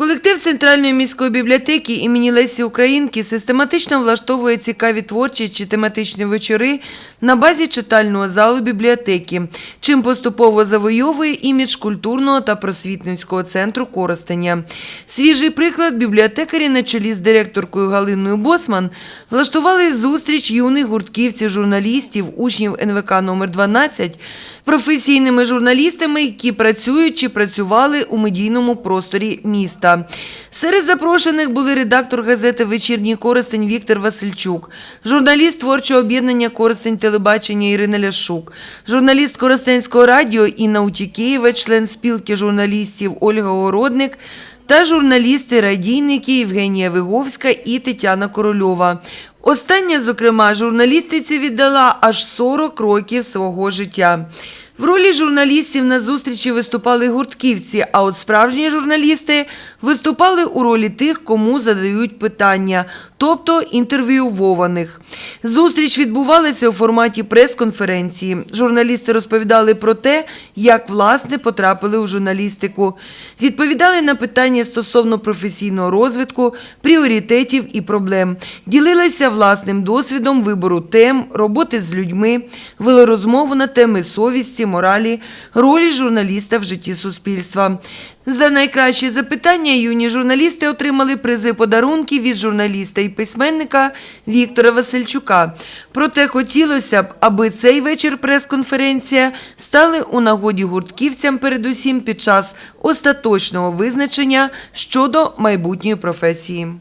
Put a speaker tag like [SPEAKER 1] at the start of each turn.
[SPEAKER 1] Колектив Центральної міської бібліотеки імені Лесі Українки систематично влаштовує цікаві творчі чи тематичні вечори на базі читального залу бібліотеки, чим поступово завойовує імідж культурного та просвітницького центру Коростеня. Свіжий приклад бібліотекарі на чолі з директоркою Галиною Босман влаштували зустріч юних гуртківців, журналістів, учнів НВК номер 12 професійними журналістами, які працюють чи працювали у медійному просторі міста. Серед запрошених були редактор газети Вечірній Коростень Віктор Васильчук, журналіст творчого об'єднання Коростень телебачення Ірина Ляшук, журналіст Коростенського радіо Інна Утікеєва, член спілки журналістів Ольга Огородник та журналісти-радійники Євгенія Виговська і Тетяна Корольова. Остання, зокрема, журналістиці віддала аж 40 років свого життя. В ролі журналістів на зустрічі виступали гуртківці, а от справжні журналісти виступали у ролі тих, кому задають питання, тобто інтерв'ювованих. Зустріч відбувалася у форматі прес-конференції. Журналісти розповідали про те, як власне потрапили у журналістику, відповідали на питання стосовно професійного розвитку, пріоритетів і проблем, ділилися власним досвідом вибору тем, роботи з людьми, вели розмову на теми совісті, моралі, ролі журналіста в житті суспільства. За найкращі запитання юні журналісти отримали призи подарунки від журналіста і письменника Віктора Васильчука. Проте хотілося б, аби цей вечір прес-конференція стали у нагоді гуртківцям передусім під час остаточного визначення щодо майбутньої професії.